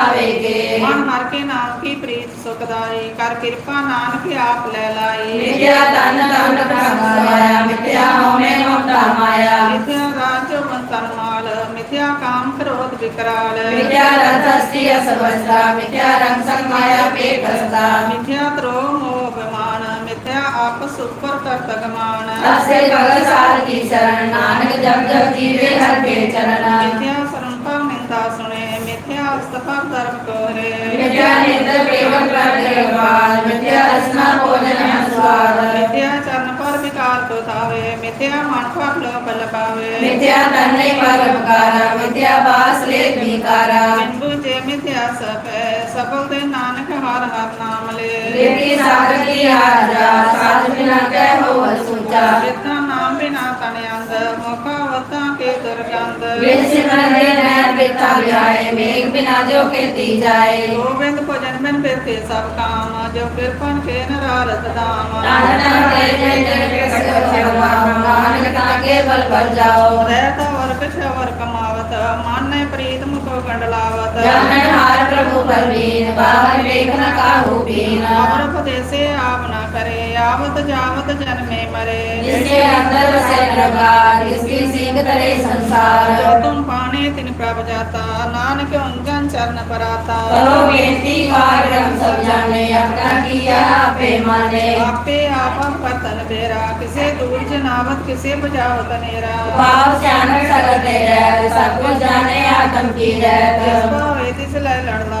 ਆਵੇਗੇ ਮਨ ਹਰ ਕੇ ਨਾਮ ਕੀ ਪ੍ਰੀਤ ਸੁਖਦਾਈ ਕਰ ਕਿਰਪਾ ਨਾਨਕ ਆਪ ਲੈ ਲਾਈ ਮਿਥਿਆ ਤਨ ਤਨ ਪ੍ਰਗਾਇਆ ਮਿਥਿਆ ਹਉਮੈ ਮਮਤਾ ਮਾਇਆ ਮਿਥਿਆ ਰਾਜ ਮੰਤਨ ਮਾਲ ਮਿਥਿਆ ਕਾਮ ਕ੍ਰੋਧ ਵਿਕਰਾਲ ਮਿਥਿਆ ਰਥ ਅਸਤੀ ਅਸਵਸਤਾ ਮਿਥਿਆ ਰੰਗ ਸੰਗ ਮਾਇਆ ਪੇਟ ਅਸਤਾ ਮਿਥਿਆ ਤਰੋ ਮੋਹ ਬਿਮਾਨ ਮਿਥਿਆ ਆਪਸ ਉੱਪਰ ਕਰਤਗ ਮਾਨ ਅਸੇ ਭਗਤ ਸਾਰ ਕੀ ਸ਼ਰਨ ਨਾਨਕ ਜਪ ਜਪ ਜੀਵੇ ਹਰ ਕੇ ਚਰਨ ਮਿਥਿਆ ਸਰੰਪਾ ਨਿੰਦਾ ਸੁਣੇ ਮਿਥਿਆ ਅਸਤਪਾ ਧਰਮ ਕੋਰੇ ਮਿਥਿਆ ਨਿੰਦ ਪ੍ਰੇਮ ਪ੍ਰਗਟਵਾਲ ਮਿਥਿਆ ਰਸਨਾ ਭੋਜਨ ਅਸਵਾਦ ਮਿਥਿਆ ਚਰਨ ਪਰ ਵਿਕਾਰ ਕੋ ਥਾਵੇ ਮਿਥਿਆ ਮਨ ਪਰ ਲੋਕ ਲਪਾਵੇ ਮਿਥਿਆ ਤਨੈ ਪਰਮਕਾਰਾ ਮਿਥਿਆ ਬਾਸ ਲੇਖ ਵਿਕਾਰਾ ਬਿੰਬੂ ਜੇ ਮਿਥਿਆ ਸਪੈ ਸਫਲ ਦੇ ਨਾਨਕ ਹਰ ਹਰ ਨਾਮ ਲੈ ਲੇਕੀ ਸਾਗਰ ਕੀ ਹਾਜਾ ਸਾਧ ਬਿਨਾ ਕਹਿ ਹੋ ਸੁਚਾ ਬਿਰਥਾ ਨਾਮ ਬਿਨਾ ਤਨ ਅੰਦ ਮੋਖਾ ਵਤਾ बिरथा बिहाय मेघ बिना जो खेती जाए। गोविंद को जन्मन फिर के सब काम जो कृपन के नारद दाम। के बल पर जाओ। रहता और कुछ और कमावत मान प्रीत मुख कंडलावत हार प्रभु पर बीन बाहर देखना जैसे आप ना करे आवत जावत जन में मरे। जिसके अंदर से प्रभार जिसकी सिंह तरे संसार। जो तुम पाने तिन प्रभ जाता नानक उनकन चरण पराता। करो बेनती कार्य हम सब जाने अपना किया आपे माने। आपे आपम पर तन बेरा किसे दूर जनावत किसे बजाओ तनेरा भाव श्याम सकते रह सब कुछ जाने आतम की रह। लड़ना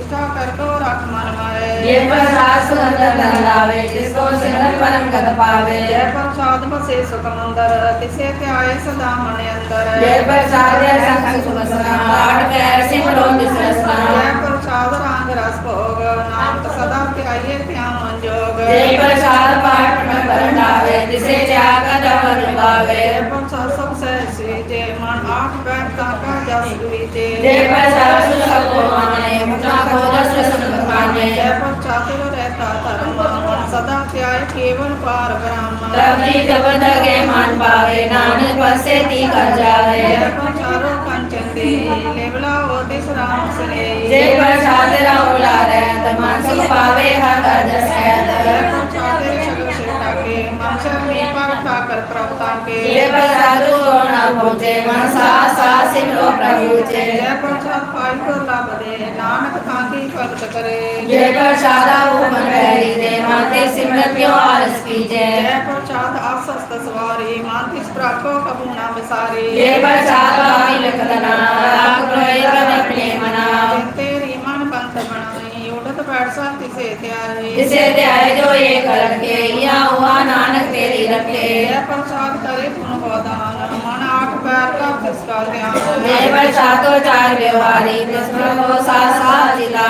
तिरछा कर दो रख मनवाए ये प्रसाद सुंदर धन लावे जिसको सिमरन परम गत पावे ये प्रसाद बसे सुख मंदर तिसे आए सदा मन अंदर। ये प्रसाद है संग सुख पाठ आठ पैर सिमरो जिसने स्मरण ये प्रसाद रंग रस भोग नाम सदा ध्याए मन जोग। ये प्रसाद पाठ में परम लावे जिसे त्याग का जवन लावे पंचासम से सीते मन आठ पैर काका जस बीते देव सासु सबको माने मुना को दस सुन पाने जय पंचातुर रहता धर्म मन सदा त्याग केवल पार ब्रह्म तभी जबद के मान पावे नानक पसे ती कर जावे जय पंचारो कंचन दे लेवला ओ दिस राम सरे जय प्रसाद राम लारे तमान सुख पावे हर कर जस है जय पंचातुर शक्ति ताके मन में कर प्रभुता के जय पर को न पहुँचे मन सा सा सिंह प्रभु जे जय पर फल को लाभ दे नानक कांति फलत करे। जय पर वो मन रही दे माते सिमरत क्यों आलस की जय जय आसस्त सवारी माते स्त्रात को कबू ना विसारे जय पर चाद बावी लखदना आप प्रेम अपने तेरी मन पंथ बनाई उड़त बैठ सकती से त्यारे। जिसे त्यारे जो ये कलंके व्यवहारी प्रसन्न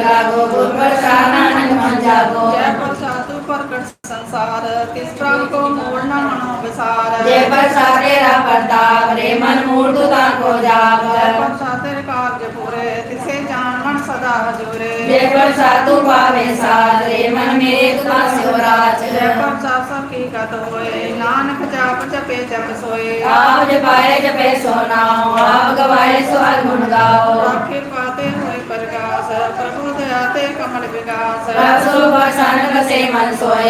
ਜਾਗੋ ਗੁਰ ਪ੍ਰਸਾਦ ਆਨੰਦ ਮਨ ਜਾਗੋ। ਜੈ ਪ੍ਰਸਾਦ ਤੂੰ ਪ੍ਰਗਟ ਸੰਸਾਰ ਤਿਸਰਾ ਕੋ ਮੂਲ ਨਾ ਮਨੋ ਵਿਸਾਰ। ਜੈ ਪ੍ਰਸਾਦ ਤੇਰਾ ਪ੍ਰਤਾਪ ਰੇ ਮਨ ਮੂਲ ਤੂੰ ਤਾਂ ਕੋ ਜਾਗ ਜੈ ਪ੍ਰਸਾਦ ਤੇਰੇ ਕਾਰਜ ਪੂਰੇ ਤਿਸੇ ਜਾਣ ਮਨ ਸਦਾ ਹਜੂਰੇ ਜੈ ਪ੍ਰਸਾਦ ਤੂੰ ਪਾਵੇ ਸਾਧ ਰੇ ਮਨ ਮੇਰੇ ਤੂੰ ਤਾਂ ਸਿਵਰਾਜ ਜੈ ਪ੍ਰਸਾਦ ਸਭ ਕੀ ਕਤ ਹੋਏ ਨਾਨਕ ਜਾਪ ਜਪੇ ਜਪ ਸੋਏ। ਆਪ ਜਪਾਏ ਜਪੇ ਸੋ ਨਾਉ ਆਪ ਗਵਾਏ ਸੋ ਅਗੁਣ ਗਾਓ। ਆਖੇ का सर्वसुख सर्ग से मन सोए